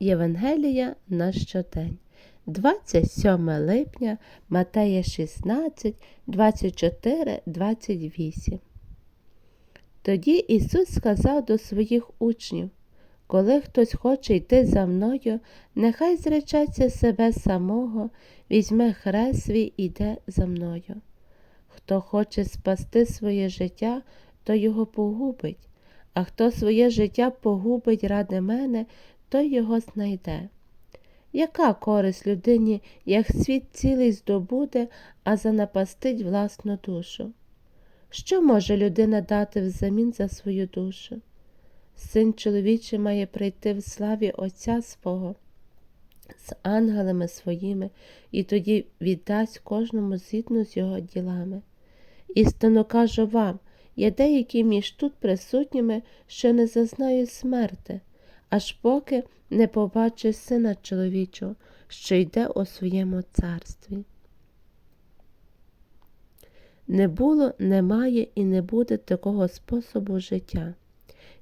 Євангелія на щодень. 27 липня, Матея 16, 24, 28. Тоді Ісус сказав до своїх учнів Коли хтось хоче йти за мною, нехай зречеться себе самого, візьме хрест свій і йде за мною. Хто хоче спасти своє життя, то його погубить, а хто своє життя погубить ради мене, той його знайде. Яка користь людині, як світ цілий здобуде, а занапастить власну душу? Що може людина дати взамін за свою душу? Син чоловічий має прийти в славі Отця свого з ангелами своїми, і тоді віддасть кожному згідно з його ділами. Істинно кажу вам, є деякі між тут присутніми, що не зазнають смерти, аж поки не побачить сина чоловічого, що йде у своєму царстві. Не було, немає і не буде такого способу життя,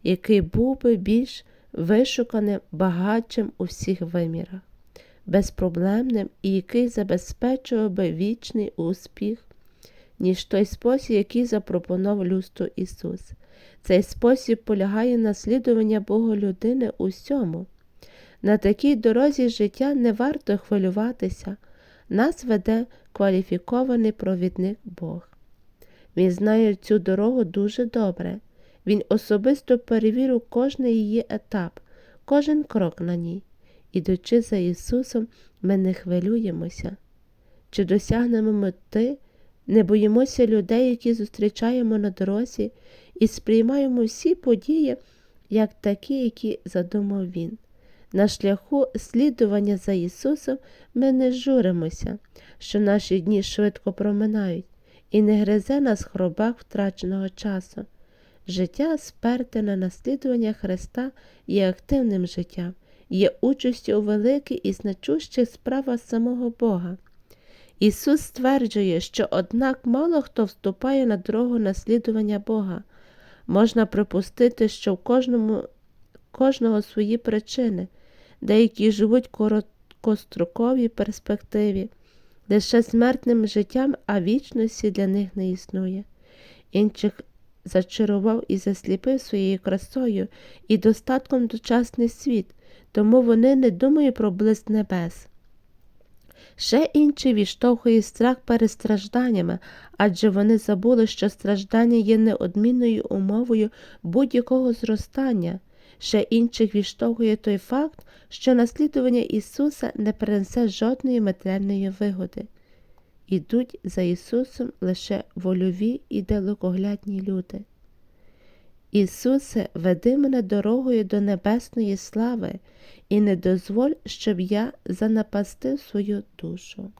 який був би більш вишуканим багатшим у всіх вимірах, безпроблемним і який забезпечував би вічний успіх, ніж той спосіб, який запропонував людству Ісус. Цей спосіб полягає наслідування Бога людини усьому. На такій дорозі життя не варто хвилюватися, нас веде кваліфікований провідник Бог. Він знає цю дорогу дуже добре. Він особисто перевірив кожний її етап, кожен крок на ній. Ідучи за Ісусом, ми не хвилюємося. Чи досягнемо мети, не боїмося людей, які зустрічаємо на дорозі, і сприймаємо всі події, як такі, які задумав Він. На шляху слідування за Ісусом ми не журимося, що наші дні швидко проминають, і не гризе нас хробах втраченого часу. Життя, сперте на наслідування Христа, є активним життям, є участю у великій і значущих справах самого Бога. Ісус стверджує, що однак мало хто вступає на дорогу наслідування Бога. Можна припустити, що в кожному, кожного свої причини, деякі живуть короткостроковій перспективі, лише смертним життям, а вічності для них не існує. Інших зачарував і засліпив своєю красою і достатком дочасний світ, тому вони не думають про блиск небес. Ще інші відштовхують страх перед стражданнями, адже вони забули, що страждання є неодмінною умовою будь-якого зростання. Ще інших відштовхує той факт, що наслідування Ісуса не принесе жодної матеріальної вигоди. Ідуть за Ісусом лише вольові і далекоглядні люди. Ісусе, веди мене дорогою до небесної слави і не дозволь, щоб я занапастив свою душу.